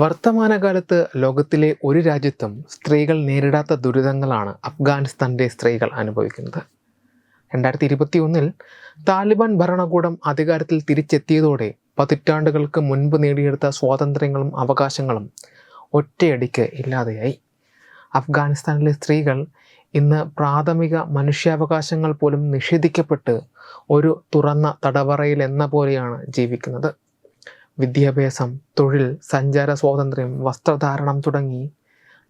വർത്തമാനകാലത്ത് ലോകത്തിലെ ഒരു രാജ്യത്തും സ്ത്രീകൾ നേരിടാത്ത ദുരിതങ്ങളാണ് അഫ്ഗാനിസ്ഥാനിലെ സ്ത്രീകൾ അനുഭവിക്കുന്നത്. രണ്ടായിരത്തി ഇരുപത്തി ഒന്നിൽ താലിബാൻ ഭരണകൂടം അധികാരത്തിൽ തിരിച്ചെത്തിയതോടെ പതിറ്റാണ്ടുകൾക്ക് മുൻപ് നേടിയെടുത്ത സ്വാതന്ത്ര്യങ്ങളും അവകാശങ്ങളും ഒറ്റയടിക്ക് ഇല്ലാതെയായി. അഫ്ഗാനിസ്ഥാനിലെ സ്ത്രീകൾ ഇന്ന് പ്രാഥമിക മനുഷ്യാവകാശങ്ങൾ പോലും നിഷേധിക്കപ്പെട്ട് ഒരു തുറന്ന തടവറയിൽ എന്ന പോലെയാണ് ജീവിക്കുന്നത്. വിദ്യാഭ്യാസം തൊഴിൽ സഞ്ചാര സ്വാതന്ത്ര്യം വസ്ത്രധാരണം തുടങ്ങി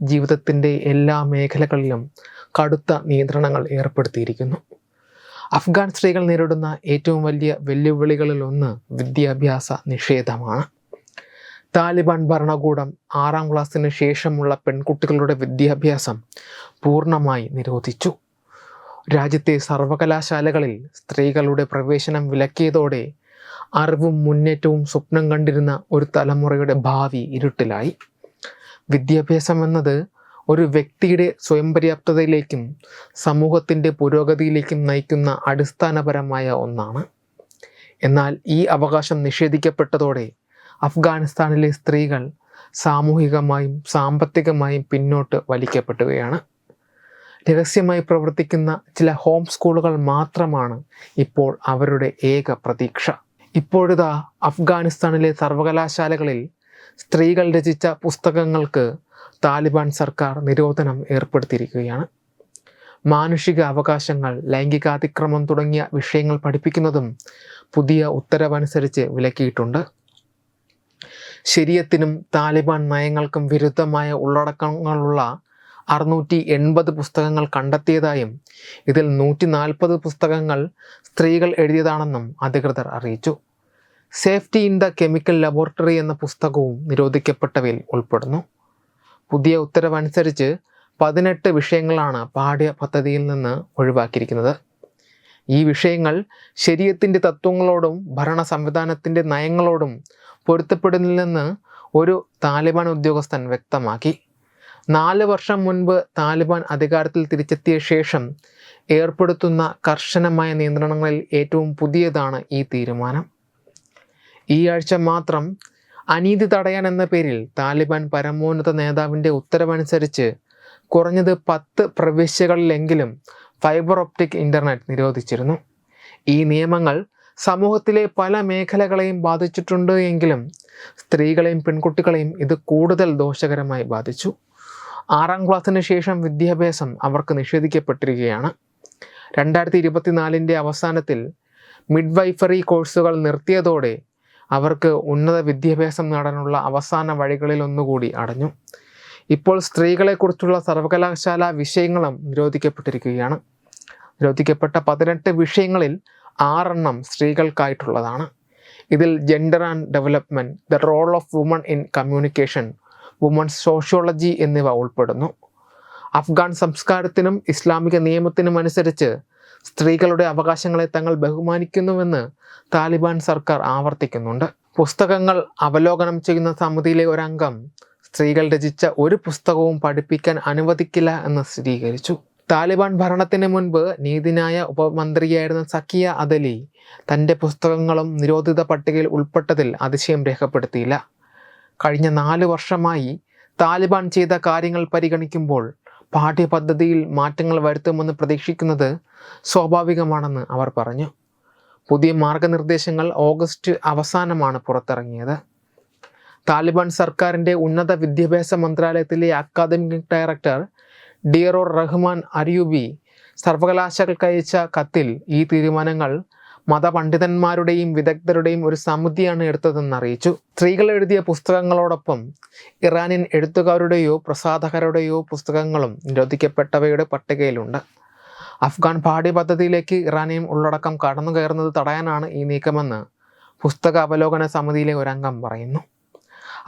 ജീവിതത്തിന്റെ എല്ലാ മേഖലകളിലും കടുത്ത നിയന്ത്രണങ്ങൾ ഏർപ്പെടുത്തിയിരിക്കുന്നു. അഫ്ഗാൻ സ്ത്രീകൾ നേരിടുന്ന ഏറ്റവും വലിയ വെല്ലുവിളികളിലൊന്ന് വിദ്യാഭ്യാസ നിഷേധമാണ്. താലിബാൻ ഭരണകൂടം ആറാം ക്ലാസ്സിന് ശേഷമുള്ള പെൺകുട്ടികളുടെ വിദ്യാഭ്യാസം പൂർണമായി നിരോധിച്ചു. രാജ്യത്തെ സർവകലാശാലകളിൽ സ്ത്രീകളുടെ പ്രവേശനം വിലക്കിയതോടെ അറിവും മുന്നേറ്റവും സ്വപ്നം കണ്ടിരുന്ന ഒരു തലമുറയുടെ ഭാവി ഇരുട്ടിലായി. വിദ്യാഭ്യാസം എന്നത് ഒരു വ്യക്തിയുടെ സ്വയം പര്യാപ്തതയിലേക്കും സമൂഹത്തിന്റെ പുരോഗതിയിലേക്കും നയിക്കുന്ന അടിസ്ഥാനപരമായ ഒന്നാണ്. എന്നാൽ ഈ അവകാശം നിഷേധിക്കപ്പെട്ടതോടെ അഫ്ഗാനിസ്ഥാനിലെ സ്ത്രീകൾ സാമൂഹികമായും സാമ്പത്തികമായും പിന്നോട്ട് വലിക്കപ്പെടുകയാണ്. രഹസ്യമായി പ്രവർത്തിക്കുന്ന ചില ഹോം സ്കൂളുകൾ മാത്രമാണ് ഇപ്പോൾ അവരുടെ ഏക പ്രതീക്ഷ. ഇപ്പോഴിതാ അഫ്ഗാനിസ്ഥാനിലെ സർവകലാശാലകളിൽ സ്ത്രീകൾ രചിച്ച പുസ്തകങ്ങൾക്ക് താലിബാൻ സർക്കാർ നിരോധനം ഏർപ്പെടുത്തിയിരിക്കുകയാണ്. മാനുഷിക അവകാശങ്ങൾ ലൈംഗികാതിക്രമം തുടങ്ങിയ വിഷയങ്ങൾ പഠിപ്പിക്കുന്നതും പുതിയ ഉത്തരവനുസരിച്ച് വിലക്കിയിട്ടുണ്ട്. ശരീരത്തിനും താലിബാൻ നയങ്ങൾക്കും വിരുദ്ധമായ ഉള്ളടക്കങ്ങളുള്ള അറുന്നൂറ്റി എൺപത് പുസ്തകങ്ങൾ കണ്ടെത്തിയതായും ഇതിൽ നൂറ്റി നാൽപ്പത് പുസ്തകങ്ങൾ സ്ത്രീകൾ എഴുതിയതാണെന്നും അധികൃതർ അറിയിച്ചു. Safety in the chemical laboratory എന്ന പുസ്തകവും നിരോധിക്കപ്പെട്ടവയിൽ ഉൾപ്പെടുന്നു. പുതിയ ഉത്തരവനുസരിച്ച് പതിനെട്ട് വിഷയങ്ങളാണ് പാഠ്യ പദ്ധതിയിൽ നിന്ന് ഒഴിവാക്കിയിരിക്കുന്നത്. ഈ വിഷയങ്ങൾ ശരീരത്തിന്റെ തത്വങ്ങളോടും ഭരണ സംവിധാനത്തിന്റെ നയങ്ങളോടും പൊരുത്തപ്പെടുന്നില്ലെന്ന് ഒരു താലിബാൻ ഉദ്യോഗസ്ഥൻ വ്യക്തമാക്കി. നാല് വർഷം മുൻപ് താലിബാൻ അധികാരത്തിൽ തിരിച്ചെത്തിയ ശേഷം ഏർപ്പെടുത്തുന്ന കർശനമായ നിയന്ത്രണങ്ങളിൽ ഏറ്റവും പുതിയതാണ് ഈ തീരുമാനം. ഈ ആഴ്ച മാത്രം അനീതി തടയാൻ എന്ന പേരിൽ താലിബാൻ പരമോന്നത നേതാവിന്റെ ഉത്തരവനുസരിച്ച് കുറഞ്ഞത് പത്ത് പ്രവിശ്യകളിലെങ്കിലും ഫൈബർ ഒപ്റ്റിക് ഇന്റർനെറ്റ് നിരോധിച്ചിരുന്നു. ഈ നിയമങ്ങൾ സമൂഹത്തിലെ പല മേഖലകളെയും ബാധിച്ചിട്ടുണ്ട് എങ്കിലും സ്ത്രീകളെയും പെൺകുട്ടികളെയും ഇത് കൂടുതൽ ദോഷകരമായി ബാധിച്ചു. ആറാം ക്ലാസ്സിന് ശേഷം വിദ്യാഭ്യാസം അവർക്ക് നിഷേധിക്കപ്പെട്ടിരിക്കുകയാണ്. രണ്ടായിരത്തി ഇരുപത്തിനാലിന്റെ അവസാനത്തിൽ മിഡ്വൈഫറി കോഴ്സുകൾ നിർത്തിയതോടെ അവർക്ക് ഉന്നത വിദ്യാഭ്യാസം നേടാനുള്ള അവസാന വഴികളിൽ ഒന്നുകൂടി അടഞ്ഞു. ഇപ്പോൾ സ്ത്രീകളെക്കുറിച്ചുള്ള സർവകലാശാല വിഷയങ്ങളും നിരോധിക്കപ്പെട്ടിരിക്കുകയാണ്. നിരോധിക്കപ്പെട്ട പതിനെട്ട് വിഷയങ്ങളിൽ ആറെണ്ണം സ്ത്രീകൾക്കായിട്ടുള്ളതാണ്. ഇതിൽ gender and development the role of women in communication women's sociology എന്നിവ ഉൾപ്പെടുന്നു. അഫ്ഗാൻ സംസ്കാരത്തിനും ഇസ്ലാമിക നിയമത്തിനും അനുസരിച്ച് സ്ത്രീകളുടെ അവകാശങ്ങളെ തങ്ങൾ ബഹുമാനിക്കുന്നുവെന്ന് താലിബാൻ സർക്കാർ ആവർത്തിക്കുന്നുണ്ട്. പുസ്തകങ്ങൾ അവലോകനം ചെയ്യുന്ന സമിതിയിലെ ഒരംഗം സ്ത്രീകൾ രചിച്ച ഒരു പുസ്തകവും പഠിപ്പിക്കാൻ അനുവദിക്കില്ല എന്ന് സ്ഥിരീകരിച്ചു. താലിബാൻ ഭരണത്തിന് മുൻപ് നീതിന്യായ ഉപമന്ത്രിയായിരുന്ന സക്കിയ അദലി തന്റെ പുസ്തകങ്ങളും നിരോധിത പട്ടികയിൽ ഉൾപ്പെട്ടതിൽ അതിശയം രേഖപ്പെടുത്തിയില്ല. കഴിഞ്ഞ നാല് വർഷമായി താലിബാൻ ചെയ്ത കാര്യങ്ങൾ പരിഗണിക്കുമ്പോൾ പാഠ്യപദ്ധതിയിൽ മാറ്റങ്ങൾ വരുത്തുമെന്ന് പ്രതീക്ഷിക്കുന്നത് സ്വാഭാവികമാണെന്ന് അവർ പറഞ്ഞു. പുതിയ മാർഗനിർദ്ദേശങ്ങൾ ഓഗസ്റ്റ് അവസാനമാണ് പുറത്തിറങ്ങിയത്. താലിബാൻ സർക്കാരിന്റെ ഉന്നത വിദ്യാഭ്യാസ മന്ത്രാലയത്തിലെ അക്കാദമിക് ഡയറക്ടർ ഡിയറോർ റഹ്മാൻ അരിയൂബി സർവകലാശാലകൾക്ക് അയച്ച കത്തിൽ ഈ തീരുമാനങ്ങൾ മതപണ്ഡിതന്മാരുടെയും വിദഗ്ധരുടെയും ഒരു സമിതിയാണ് എടുത്തതെന്ന് അറിയിച്ചു സ്ത്രീകൾ എഴുതിയ പുസ്തകങ്ങളോടൊപ്പം ഇറാനിയൻ എഴുത്തുകാരുടെയോ പ്രസാധകരുടെയോ പുസ്തകങ്ങളും നിരോധിക്കപ്പെട്ടവയുടെ പട്ടികയിലുണ്ട്. അഫ്ഗാൻ പാഠ്യ പദ്ധതിയിലേക്ക് ഇറാനിയൻ ഉള്ളടക്കം കടന്നു കയറുന്നത് തടയാനാണ് ഈ നീക്കമെന്ന് പുസ്തക അവലോകന സമിതിയിലെ ഒരംഗം പറയുന്നു.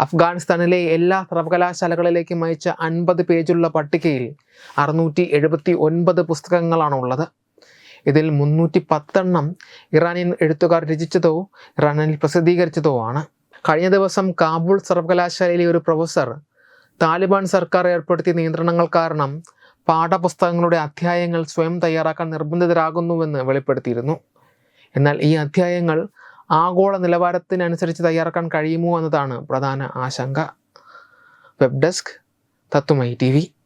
അഫ്ഗാനിസ്ഥാനിലെ എല്ലാ സർവകലാശാലകളിലേക്കും അയച്ച അൻപത് പേജുള്ള പട്ടികയിൽ അറുന്നൂറ്റി എഴുപത്തി ഒൻപത് പുസ്തകങ്ങളാണ് ഉള്ളത് ഇതിൽ മുന്നൂറ്റി പത്തെണ്ണം ഇറാനിയൻ എഴുത്തുകാർ രചിച്ചതോ ഇറാനിൽ പ്രസിദ്ധീകരിച്ചതോ ആണ് കഴിഞ്ഞ ദിവസം കാബൂൾ സർവകലാശാലയിലെ ഒരു പ്രൊഫസർ താലിബാൻ സർക്കാർ ഏർപ്പെടുത്തിയ നിയന്ത്രണങ്ങൾ കാരണം പാഠപുസ്തകങ്ങളുടെ അധ്യായങ്ങൾ സ്വയം തയ്യാറാക്കാൻ നിർബന്ധിതരാകുന്നുവെന്ന് വെളിപ്പെടുത്തിയിരുന്നു. എന്നാൽ ഈ അധ്യായങ്ങൾ ആഗോള നിലവാരത്തിനനുസരിച്ച് തയ്യാറാക്കാൻ കഴിയുമോ എന്നതാണ് പ്രധാന ആശങ്ക. വെബ് ഡെസ്ക് തത്തുമൈ ടി